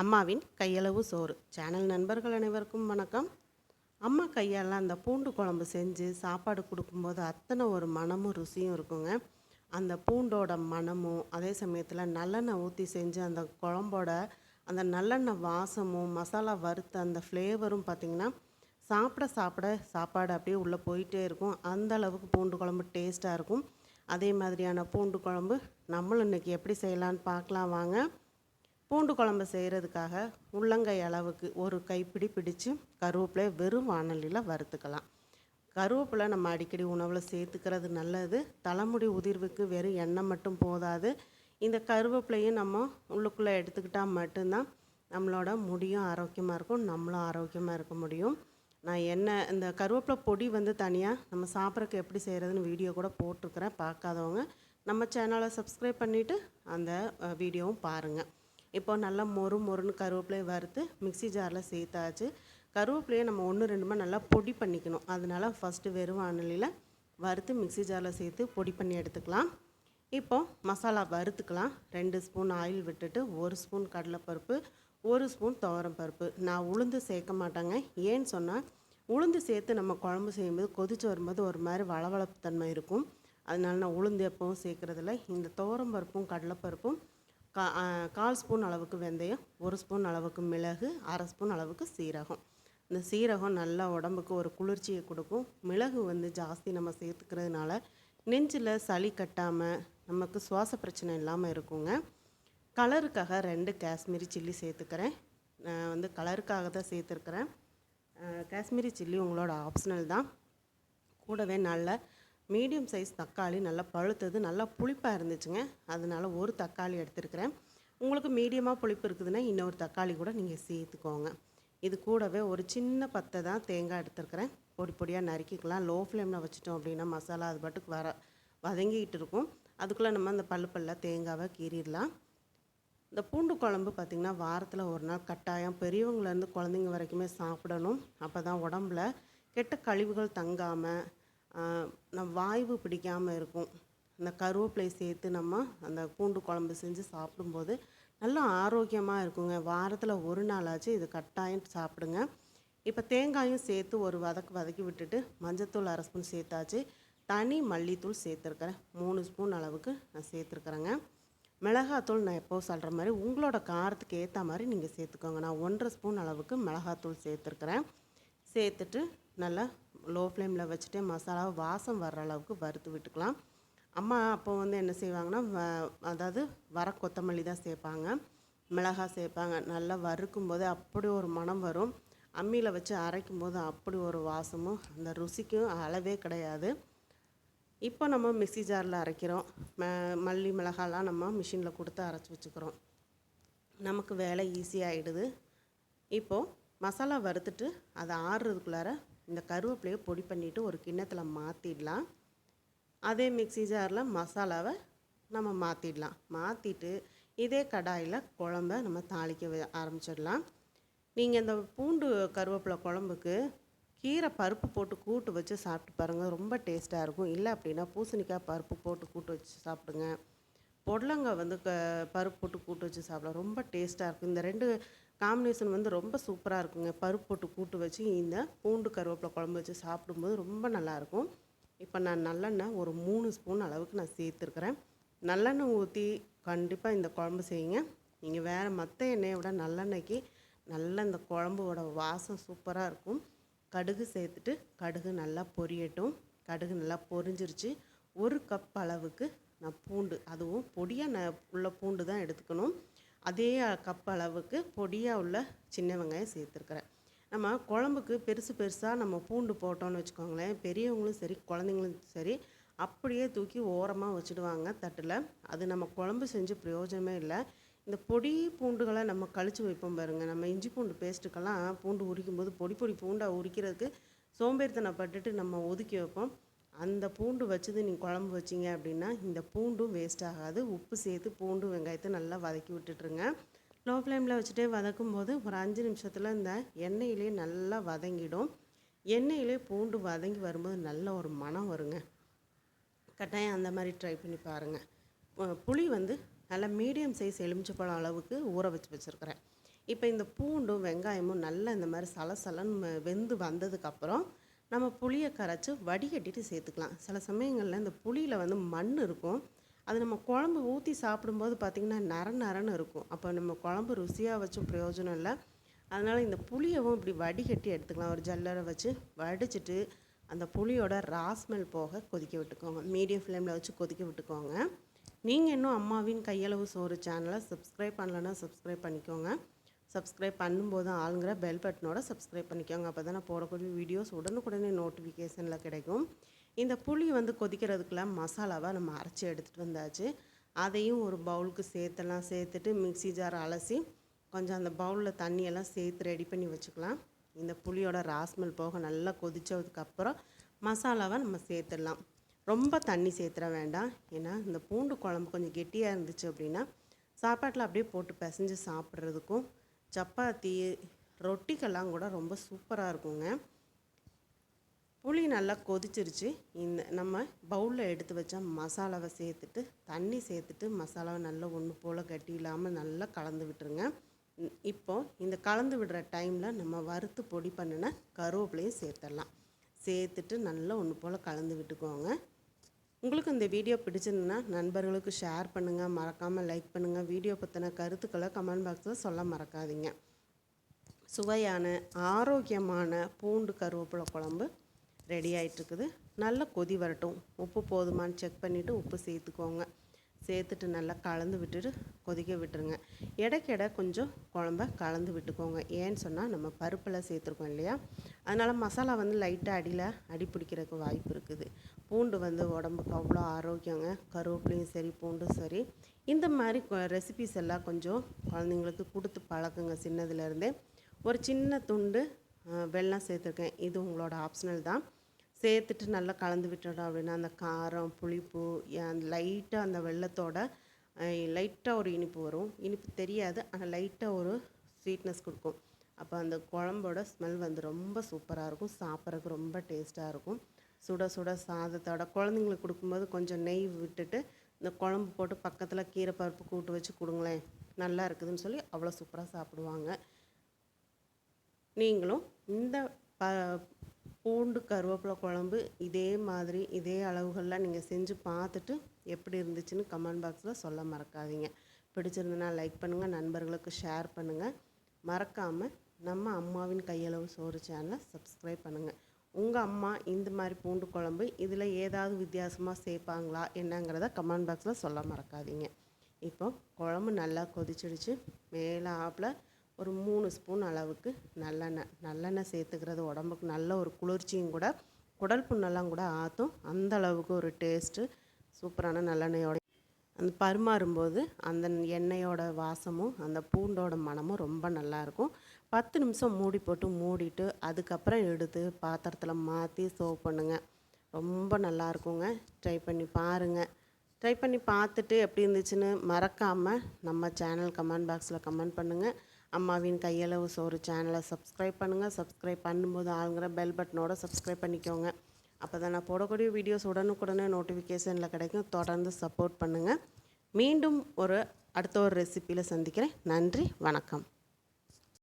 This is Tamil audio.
அம்மாவின் கையளவு சோறு. சேனல் நண்பர்கள் அனைவருக்கும் வணக்கம். அம்மா கையால் அந்த பூண்டு குழம்பு செஞ்சு சாப்பாடு கொடுக்கும்போது அத்தனை ஒரு மனமும் ருசியும் இருக்குங்க. அந்த பூண்டோட மணமும் அதே சமயத்தில் நல்லெண்ணெய் ஊற்றி செஞ்சு அந்த குழம்போட அந்த நல்லெண்ணெய் வாசமும் மசாலா வறுத்த அந்த ஃப்ளேவரும் பார்த்திங்கன்னா சாப்பிட சாப்பிட சாப்பாடு அப்படியே உள்ளே போயிட்டே இருக்கும். அந்த அளவுக்கு பூண்டு குழம்பு டேஸ்ட்டாக இருக்கும். அதே மாதிரியான பூண்டு குழம்பு நம்மளும் இன்றைக்கி எப்படி செய்யலான்னு பார்க்கலாம் வாங்க. பூண்டு குழம்பு செய்கிறதுக்காக உள்ளங்கை அளவுக்கு ஒரு கைப்பிடி பிடிச்சு கருவேப்பிலை வெறும் வானலியில் வறுத்துக்கலாம். கருவேப்பிலை நம்ம அடிக்கடி உணவில் சேர்த்துக்கிறது நல்லது. தலைமுடி உதிர்வுக்கு வெறும் எண்ணெய் மட்டும் போதாது. இந்த கருவேப்பிலையும் நம்ம உள்ளுக்குள்ளே எடுத்துக்கிட்டால் மட்டும்தான் நம்மளோட முடியும் ஆரோக்கியமாக இருக்கும் நம்மளும் ஆரோக்கியமாக இருக்க முடியும். நான் என்ன இந்த கருவேப்பிலை பொடி வந்து தனியாக நம்ம சாப்பிட்றக்கு எப்படி செய்கிறதுன்னு வீடியோ கூட போட்டிருக்கிறேன். பார்க்காதவங்க நம்ம சேனலை சப்ஸ்கிரைப் பண்ணிவிட்டு அந்த வீடியோவும் பாருங்கள் இப்போ நல்லா மொறு மொறுன்னு கருவேப்பிலையை வறுத்து மிக்ஸி ஜாரில் சேர்த்தாச்சு. கருவேப்பிலையை நம்ம ஒன்று ரெண்டுமா நல்லா பொடி பண்ணிக்கணும். அதனால ஃபஸ்ட்டு வெறும் வானலியில் வறுத்து மிக்ஸி ஜாரில் சேர்த்து பொடி பண்ணி எடுத்துக்கலாம். இப்போ மசாலா வறுத்துக்கலாம். ரெண்டு ஸ்பூன் ஆயில் விட்டுட்டு ஒரு ஸ்பூன் கடலைப்பருப்பு ஒரு ஸ்பூன் துவரம் பருப்பு. நான் உளுந்து சேர்க்க மாட்டேங்க. ஏன்னு சொன்னால் உளுந்து சேர்த்து நம்ம குழம்பு செய்யும்போது கொதிச்சு வரும்போது ஒரு மாதிரி வளவளப்பு தன்மை இருக்கும். அதனால நான் உளுந்து எப்பவும் சேர்க்குறதில்ல. இந்த துவரம் பருப்பும் கடலைப்பருப்பும் கா கால் ஸ்பூன் அளவுக்கு வெந்தயம் ஒரு ஸ்பூன் அளவுக்கு மிளகு அரை ஸ்பூன் அளவுக்கு சீரகம். இந்த சீரகம் நல்லா உடம்புக்கு ஒரு குளிர்ச்சியை கொடுக்கும். மிளகு வந்து ஜாஸ்தி நம்ம சேர்த்துக்கிறதுனால நெஞ்சில் சளி கட்டாமல் நமக்கு சுவாச பிரச்சனை இல்லாமல் இருக்குங்க. கலருக்காக ரெண்டு காஷ்மீரி சில்லி சேர்த்துக்கிறேன். நான் வந்து கலருக்காக தான் சேர்த்துருக்குறேன். காஷ்மீரி சில்லி உங்களோட ஆப்ஷனல் தான். கூடவே நல்ல மீடியம் சைஸ் தக்காளி நல்லா பழுத்தது நல்லா புளிப்பாக இருந்துச்சுங்க. அதனால ஒரு தக்காளி எடுத்துருக்கிறேன். உங்களுக்கு மீடியமாக புளிப்பு இருக்குதுன்னா இன்னொரு தக்காளி கூட நீங்கள் சேர்த்துக்கோங்க. இது கூடவே ஒரு சின்ன பத்தை தான் தேங்காய் எடுத்துருக்கிறேன். பொடி பொடியாக நறுக்கிக்கலாம். லோ ஃப்ளேமில் வச்சுட்டோம் அப்படின்னா மசாலா அது பாட்டுக்கு வர வதங்கிக்கிட்டு இருக்கும். அதுக்குள்ளே நம்ம அந்த பல்லு பல்ல தேங்காவை கீறிடலாம். இந்த பூண்டு குழம்பு பார்த்திங்கன்னா வாரத்தில் ஒரு நாள் கட்டாயம். பெரியவங்கலேருந்து குழந்தைங்க வரைக்குமே சாப்பிடணும். அப்போ தான் உடம்புல கெட்ட கழிவுகள் தங்காமல் நம் வாய்வு பிடிக்காமல் இருக்கும். இந்த கருவேப்பிலை சேர்த்து நம்ம அந்த பூண்டு குழம்பு செஞ்சு சாப்பிடும்போது நல்லா ஆரோக்கியமாக இருக்குங்க. வாரத்தில் ஒரு நாளாச்சும் இது கட்டாயம் சாப்பிடுங்க. இப்போ தேங்காயும் சேர்த்து ஒரு வதக்கு வதக்கி விட்டுட்டு மஞ்சத்தூள் அரை ஸ்பூன் சேர்த்தாச்சு. தனி மல்லித்தூள் சேர்த்துருக்குறேன். மூணு ஸ்பூன் அளவுக்கு நான் சேர்த்துருக்குறேங்க. மிளகாத்தூள் நான் எப்போ சொல்கிற மாதிரி உங்களோட காரத்துக்கு ஏற்ற மாதிரி நீங்கள் சேர்த்துக்கோங்க. நான் ஒன்றரை ஸ்பூன் அளவுக்கு மிளகாத்தூள் சேர்த்துருக்குறேன். சேர்த்துட்டு நல்லா லோ ஃப்ளேமில் வச்சுட்டு மசாலாவை வாசம் வர்ற அளவுக்கு வறுத்து விட்டுக்கலாம். அம்மா அப்போ வந்து என்ன செய்வாங்கன்னா வ- அதாவது வர கொத்தமல்லி தான் சேர்ப்பாங்க மிளகாய் சேர்ப்பாங்க நல்லா வறுக்கும் போது அப்படி ஒரு மணம் வரும். அம்மியில் வச்சு அரைக்கும் போது அப்படி ஒரு வாசமும் அந்த ருசிக்கும் அளவே கிடையாது. இப்போ நம்ம மிக்ஸி ஜாரில் அரைக்கிறோம். ம மல்லி மிளகாலாம் நம்ம மிஷினில் கொடுத்து அரைச்சி வச்சுக்கிறோம். நமக்கு வேலை ஈஸியாகிடுது இப்போது மசாலா வறுத்துட்டு அதை ஆறுறதுக்குள்ளார இந்த கருவேப்பிலையை பொடி பண்ணிவிட்டு ஒரு கிண்ணத்தில் மாற்றிடலாம் அதே மிக்சி ஜாரில் மசாலாவை நம்ம மாற்றிடலாம் மாற்றிட்டு இதே கடாயில் குழம்ப நம்ம தாளிக்க ஆரம்பிச்சிடலாம். நீங்கள் இந்த பூண்டு கருவேப்பிலை குழம்புக்கு கீரை பருப்பு போட்டு கூட்டு வச்சு சாப்பிட்டு பாருங்கள் ரொம்ப டேஸ்ட்டாக இருக்கும். இல்லை அப்படின்னா பூசணிக்காய் பருப்பு போட்டு கூட்டு வச்சு சாப்பிடுங்க. பொடலங்காய் வந்து க பருப்பு போட்டு கூட்டு வச்சு சாப்பிடலாம். ரொம்ப டேஸ்ட்டாக இருக்கும். இந்த ரெண்டு காம்பினேஷன் வந்து ரொம்ப சூப்பராக இருக்குங்க. பருப்பு போட்டு கூட்டு வச்சு இந்த பூண்டு கருவேப்பிலை குழம்பு வச்சு சாப்பிடும்போது ரொம்ப நல்லாயிருக்கும் இப்போ நான் நல்லெண்ணெய் ஒரு மூணு ஸ்பூன் அளவுக்கு நான் சேர்த்துருக்குறேன். நல்லெண்ணெய் ஊற்றி கண்டிப்பாக இந்த குழம்பு செய்யுங்க. நீங்கள் வேறு மற்ற எண்ணெயை விட நல்லெண்ணெய்க்கு நல்ல இந்த குழம்போட வாசம் சூப்பராக இருக்கும். கடுகு சேர்த்துட்டு கடுகு நல்லா பொரியட்டும். கடுகு நல்லா பொரிஞ்சிருச்சு. ஒரு கப் அளவுக்கு நான் பூண்டு அதுவும் பொடியாக நான் உள்ள பூண்டு தான் எடுத்துக்கணும். அதே கப் அளவுக்கு பொடியாக உள்ள சின்ன வெங்காயம் சேர்த்துருக்குறேன். நம்ம குழம்புக்கு பெருசு பெருசாக நம்ம பூண்டு போட்டோம்னு வச்சுக்கோங்களேன். பெரியவங்களும் சரி குழந்தைங்களும் சரி அப்படியே தூக்கி ஓரமாக வச்சுடுவாங்க தட்டில். அது நம்ம குழம்பு செஞ்சு பிரயோஜனமே இல்லை. இந்த பொடி பூண்டுகளை நம்ம கழிச்சு வைப்போம் பாருங்கள் நம்ம இஞ்சி பூண்டு பேஸ்ட்டுக்கெல்லாம் பூண்டு உரிக்கும் போது பொடி பொடி பூண்டாக உரிக்கிறதுக்கு சோம்பேறித்தனப்பட்டுட்டு நம்ம ஒதுக்கி வைப்போம். அந்த பூண்டு வச்சது நீங்கள் குழம்பு வச்சீங்க அப்படின்னா இந்த பூண்டும் வேஸ்ட் ஆகாது. உப்பு சேர்த்து பூண்டு வெங்காயத்தை நல்லா வதக்கி விட்டுட்டுருங்க. லோ ஃப்ளேமில் வச்சுட்டே வதக்கும் போது ஒரு அஞ்சு நிமிஷத்தில் இந்த எண்ணெயிலே நல்லா வதங்கிடும். எண்ணெயிலே பூண்டு வதங்கி வரும்போது நல்ல ஒரு மணம் வருங்க. கட்டாயம் அந்த மாதிரி ட்ரை பண்ணி பாருங்கள் புளி வந்து நல்லா மீடியம் சைஸ் எலுமிச்சப்பழம் அளவுக்கு ஊற வச்சு வச்சுருக்கிறேன். இப்போ இந்த பூண்டும் வெங்காயமும் நல்லா இந்த மாதிரி சலசலன்னு வெந்து வந்ததுக்கப்புறம் நம்ம புளியை கரைச்சி வடிகட்டிட்டு சேர்த்துக்கலாம். சில சமயங்களில் இந்த புளியில் வந்து மண் இருக்கும். அது நம்ம குழம்பு ஊற்றி சாப்பிடும்போது பார்த்திங்கன்னா நர நரன்னு இருக்கும். அப்போ நம்ம குழம்பு ருசியாக வச்சும் பிரயோஜனம் இல்லை. அதனால் இந்த புளியவும் இப்படி வடிகட்டி எடுத்துக்கலாம். ஒரு ஜல்லரை வச்சு வடிச்சிட்டு அந்த புளியோட ராஸ்மெல் போக கொதிக்க விட்டுக்கோங்க. மீடியம் ஃப்ளேமில் வச்சு கொதிக்க விட்டுக்கோங்க. நீங்கள் இன்னும் அம்மாவின் கையளவு சோறு சேனலை சப்ஸ்கிரைப் பண்ணலன்னா சப்ஸ்கிரைப் பண்ணிக்கோங்க. சப்ஸ்கிரைப் பண்ணும்போது ஆளுங்கிற பெல் பட்டனோட சப்ஸ்கிரைப் பண்ணிக்கோங்க. அப்போ தான் நான் போடக்கூடிய வீடியோஸ் உடனுக்குடனே நோட்டிஃபிகேஷனில் கிடைக்கும். இந்த புளி வந்து கொதிக்கிறதுக்குள்ள மசாலாவை நம்ம அரைச்சி எடுத்துகிட்டு வந்தாச்சு. அதையும் ஒரு பவுலுக்கு சேர்த்தெல்லாம் சேர்த்துட்டு மிக்ஸி ஜார் அலசி கொஞ்சம் அந்த பவுலில் தண்ணியெல்லாம் சேர்த்து ரெடி பண்ணி வச்சுக்கலாம். இந்த புளியோட ராஸ்மல் போக நல்லா கொதித்ததுக்கப்புறம் மசாலாவை நம்ம சேர்த்துடலாம். ரொம்ப தண்ணி சேர்த்துற வேண்டாம். ஏன்னா இந்த பூண்டு குழம்பு கொஞ்சம் கெட்டியாக இருந்துச்சு அப்படின்னா சாப்பாட்டில் அப்படியே போட்டு பிசைஞ்சு சாப்பிட்றதுக்கும் சப்பாத்தி ரொட்டிக்கெல்லாம் கூட ரொம்ப சூப்பராக இருக்குங்க. புளி நல்லா கொதிச்சிருச்சு. இந்த நம்ம பவுலில் எடுத்து வச்ச மசாலாவை சேர்த்துட்டு தண்ணி சேர்த்துட்டு மசாலாவை நல்லா ஒன்று போல் கட்டி இல்லாமல் நல்லா கலந்து விட்டுருங்க. இப்போது இந்த கலந்து விடுற டைமில் நம்ம வறுத்து பொடி பண்ணின கருவேப்பிலையும் சேர்த்துடலாம். சேர்த்துட்டு நல்லா ஒன்று போல் கலந்து விட்டுக்கோங்க. உங்களுக்கு இந்த வீடியோ பிடிச்சிருந்ததுன்னா நண்பர்களுக்கு ஷேர் பண்ணுங்கள் மறக்காமல் லைக் பண்ணுங்கள் வீடியோ பற்றின கருத்துக்களை கமெண்ட் பாக்ஸில் சொல்ல மறக்காதீங்க. சுவையான ஆரோக்கியமான பூண்டு கருவேப்பிலை குழம்பு ரெடி ஆகிட்டுருக்குது நல்லா கொதி வரட்டும். உப்பு போதுமான்னு செக் பண்ணிவிட்டு உப்பு சேர்த்துக்கோங்க. சேர்த்துட்டு நல்லா கலந்து விட்டுட்டு கொதிக்க விட்டுருங்க. இடைக்கிட கொஞ்சம் குழம்ப கலந்து விட்டுக்கோங்க. ஏன்னு சொன்னால் நம்ம பருப்பில் சேர்த்துருக்கோம் இல்லையா? அதனால் மசாலா வந்து லைட்டாக அடியில் அடி பிடிக்கிறதுக்கு வாய்ப்பு இருக்குது. பூண்டு வந்து உடம்புக்கு அவ்வளோ ஆரோக்கியங்க. கருவேப்பிலையும் சரி பூண்டும் சரி. இந்த மாதிரி ரெசிபிஸ் எல்லாம் கொஞ்சம் குழந்தைங்களுக்கு கொடுத்து பழக்குங்க. சின்னதுலேருந்தே ஒரு சின்ன துண்டு வெள்ளம் சேர்த்துருக்கேன். இது உங்களோட ஆப்ஷனல் தான். சேர்த்துட்டு நல்லா கலந்து விட்டுட்டோம் அப்படின்னா அந்த காரம் புளிப்பு லைட்டாக அந்த வெள்ளத்தோட லைட்டாக ஒரு இனிப்பு வரும். இனிப்பு தெரியாது ஆனால் லைட்டாக ஒரு ஸ்வீட்னஸ் கொடுக்கும். அப்போ அந்த குழம்போட ஸ்மெல் வந்து ரொம்ப சூப்பராக இருக்கும். சாப்பிட்றதுக்கு ரொம்ப டேஸ்ட்டாக இருக்கும். சுட சுட சாதத்தோட குழந்தைங்களுக்கு கொடுக்கும்போது கொஞ்சம் நெய் விட்டுட்டு இந்த குழம்பு போட்டு பக்கத்தில் கீரை பருப்பு கூட்டு வச்சு கொடுங்களேன் நல்லா இருக்குதுன்னு சொல்லி அவ்வளோ சூப்பராக சாப்பிடுவாங்க. நீங்களும் இந்த ப பூண்டு கருவேப்பிலை குழம்பு இதே மாதிரி இதே அளவுகளில் நீங்கள் செஞ்சு பார்த்துட்டு எப்படி இருந்துச்சுன்னு கமெண்ட் பாக்ஸில் சொல்ல மறக்காதீங்க. பிடிச்சிருந்தனா லைக் பண்ணுங்கள் நண்பர்களுக்கு ஷேர் பண்ணுங்கள் மறக்காமல் நம்ம அம்மாவின் கையளவு சோறு சேனலை சப்ஸ்கிரைப் பண்ணுங்கள் உங்கள் அம்மா இந்த மாதிரி பூண்டு குழம்பு இதில் ஏதாவது வித்தியாசமாக சேர்ப்பாங்களா என்னங்கிறத கமெண்ட் பாக்ஸில் சொல்ல மறக்காதீங்க. இப்போ குழம்பு நல்லா கொதிச்சிடுச்சு. மேலே ஆப்பில் ஒரு மூணு ஸ்பூன் அளவுக்கு நல்லெண்ணெய் நல்லெண்ணெய் சேர்த்துக்கிறது உடம்புக்கு நல்ல ஒரு குளிர்ச்சியும் கூட குடல் புண்ணெல்லாம் கூட ஆற்றும் அந்த அளவுக்கு ஒரு டேஸ்ட்டு சூப்பரான நல்லெண்ணெயோட. அந்த பரிமாறும்போது அந்த எண்ணெயோட வாசமும் அந்த பூண்டோட மணமும் ரொம்ப நல்லாயிருக்கும் பத்து நிமிஷம் மூடி போட்டு மூடிட்டு அதுக்கப்புறம் எடுத்து பாத்திரத்தில் மாற்றி சர்வ் பண்ணுங்க. ரொம்ப நல்லாயிருக்குங்க ட்ரை பண்ணி பாருங்கள் ட்ரை பண்ணி பார்த்துட்டு எப்படி இருந்துச்சுன்னு மறக்காமல் நம்ம சேனல் கமெண்ட் பாக்ஸில் கமெண்ட் பண்ணுங்கள் அம்மாவின் கையளவு சோறு சேனலை சப்ஸ்கிரைப் பண்ணுங்கள் சப்ஸ்கிரைப் பண்ணும்போது ஆளுங்கிற பெல் பட்டனோட சப்ஸ்கிரைப் பண்ணிக்கோங்க. அப்போ தான் நான் போடக்கூடிய வீடியோஸ் உடனுக்குடனே நோட்டிஃபிகேஷனில் கிடைக்கும். தொடர்ந்து சப்போர்ட் பண்ணுங்கள் மீண்டும் ஒரு அடுத்த ஒரு ரெசிப்பியில் சந்திக்கிறேன். நன்றி வணக்கம்.